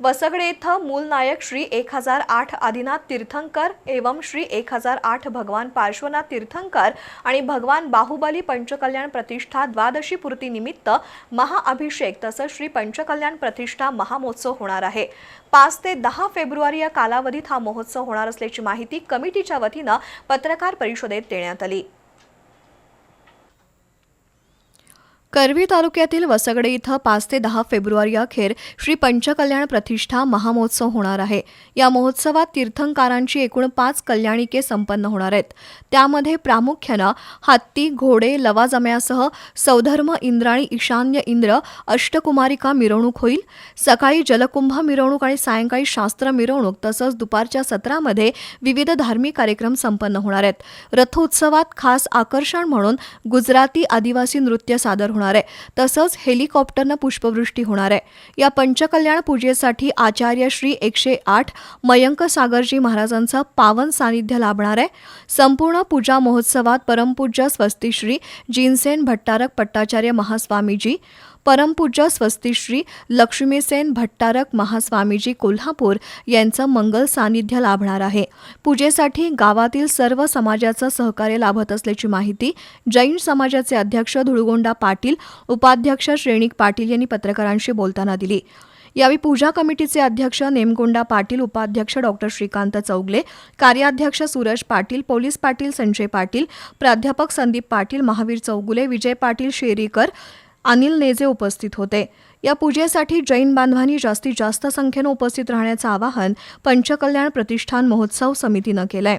वसगडे इथं मूल नायक श्री एक हजार आठ आदिनाथ तीर्थंकर एवं श्री एक हजार आठ भगवान पार्श्वनाथ तीर्थंकर आणि भगवान बाहुबली पंचकल्याण प्रतिष्ठा द्वादशी पूर्तीनिमित्त महाअभिषेक तसंच श्री पंचकल्याण प्रतिष्ठा महामहोत्सव होणार आहे. पाच ते दहा फेब्रुवारी या कालावधीत हा महोत्सव होणार असल्याची माहिती कमिटीच्या वतीनं पत्रकार परिषदेत देण्यात आली. करवी तालुक्यातील वसगडे इथं पाच ते दहा फेब्रुवारी अखेर श्री पंचकल्याण प्रतिष्ठा महामहोत्सव होणार आहे. या महोत्सवात तीर्थंकारांची एकूण पाच कल्याणिके संपन्न होणार आहेत. त्यामध्ये प्रामुख्यानं हत्ती घोडे लवाजम्यासह सौधर्म इंद्राणी ईशान्य इंद्र अष्टकुमारिका मिरवणूक होईल. सकाळी जलकुंभ मिरवणूक आणि सायंकाळी शास्त्र मिरवणूक तसंच दुपारच्या सत्रामध्ये विविध धार्मिक कार्यक्रम संपन्न होणार आहेत. रथोत्सवात खास आकर्षण म्हणून गुजराती आदिवासी नृत्य सादर होणार आहे. तसंच हेलिकॉप्टरनं पुष्पवृष्टी होणार आहे. या पंचकल्याण पूजेसाठी आचार्य श्री एकशे आठ मयंक सागरजी महाराजांचं पावन सानिध्य लाभणार आहे. संपूर्ण पूजा महोत्सवात परमपूज्य स्वस्तिश्री जिनसेन भट्टारक पट्टाचार्य महास्वामीजी परमपूज्य स्वस्तिश्री लक्ष्मीसेन भट्टारक महास्वामीजी कोल्हापूर यांचं मंगल सानिध्य लाभणार आहे. पूजेसाठी गावातील सर्व समाजाचं सहकार्य लाभत असल्याची माहिती जैन समाजाचे अध्यक्ष धुळगोंडा पाटील उपाध्यक्ष श्रेणिक पाटील यांनी पत्रकारांशी बोलताना दिली. यावेळी पूजा कमिटीचे अध्यक्ष नेमगोंडा पाटील उपाध्यक्ष डॉक्टर श्रीकांत चौगले कार्याध्यक्ष सूरज पाटील पोलीस पाटील संजय पाटील प्राध्यापक संदीप पाटील महावीर चौगुले विजय पाटील शेरीकर अनिल नेजे उपस्थित होते. या पूजेसाठी जैन बांधवांनी जास्तीत जास्त संख्येनं उपस्थित राहण्याचं आवाहन पंचकल्याण प्रतिष्ठान महोत्सव समितीनं केलंय.